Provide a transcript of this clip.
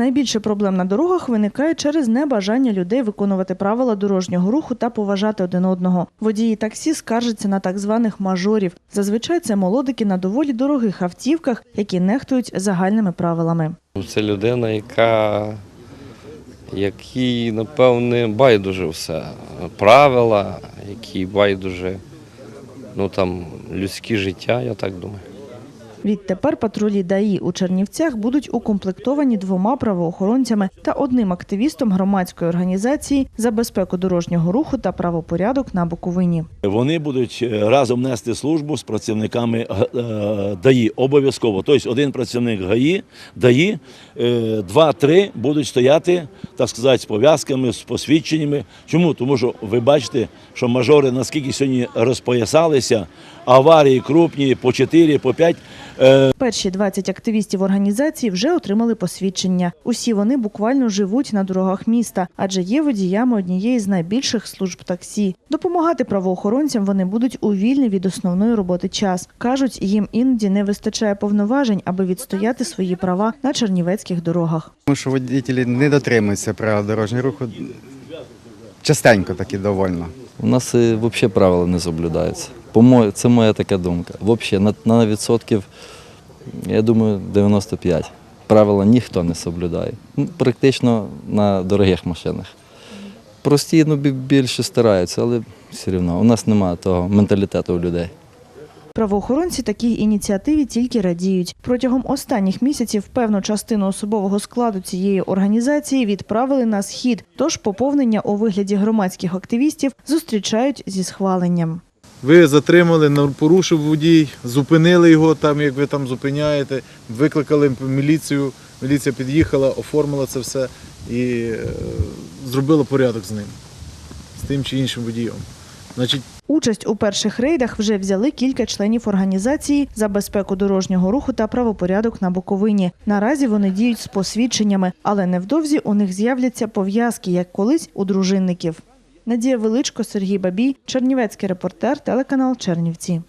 Найбільше проблем на дорогах виникає через небажання людей виконувати правила дорожнього руху та поважати один одного. Водії таксі скаржаться на так званих мажорів. Зазвичай це молодики на доволі дорогих автівках, які нехтують загальними правилами. Це людина, яка якій, напевне, байдуже все. Правила, які байдуже ну, там, людське життя, я так думаю. Відтепер патрулі ДАІ у Чернівцях будуть укомплектовані двома правоохоронцями та одним активістом громадської організації за безпеку дорожнього руху та правопорядок на Буковині. Вони будуть е, разом нести службу з працівниками е, ДАІ обов'язково. Тобто один працівник ГАІ, ДАІ, е, два-три будуть стояти, так сказати, з пов'язками, з посвідченнями. Чому? Тому що ви бачите, що мажори наскільки сьогодні розпоясалися, аварії крупні по 4, по 5. Е, Перші 20 активістів організації вже отримали посвідчення. Усі вони буквально живуть на дорогах міста, адже є водіями однієї з найбільших служб таксі. Допомагати правоохоронцям вони будуть у вільний від основної роботи час. кажуть, їм іноді не вистачає повноважень, аби відстояти свої права на чернівецьких дорогах. Тому що водителі не дотримуються правил дорожнього руху. Частенько таки довольно. У нас взагалі правила не соблюдаються. Це моя така думка. Взагалі, на, на відсотків, я думаю, 95. Правила ніхто не соблюдає. Ну, Практично на дорогих машинах. Прості ну, більше стараються, але все одно у нас немає того менталітету у людей. Правоохоронці такій ініціативі тільки радіють. Протягом останніх місяців певну частину особового складу цієї організації відправили на схід. Тож поповнення у вигляді громадських активістів зустрічають зі схваленням. Ви затримали, порушив водій, зупинили його там, як ви там зупиняєте, викликали міліцію, міліція під'їхала, оформила це все і е, зробила порядок з ним, з тим чи іншим водієм. Значить, Участь у перших рейдах вже взяли кілька членів організації за безпеку дорожнього руху та правопорядок на Буковині. Наразі вони діють з посвідченнями, але невдовзі у них з'являться пов'язки, як колись у дружинників. Надія Величко, Сергій Бабій, Чернівецький репортер, телеканал Чернівці.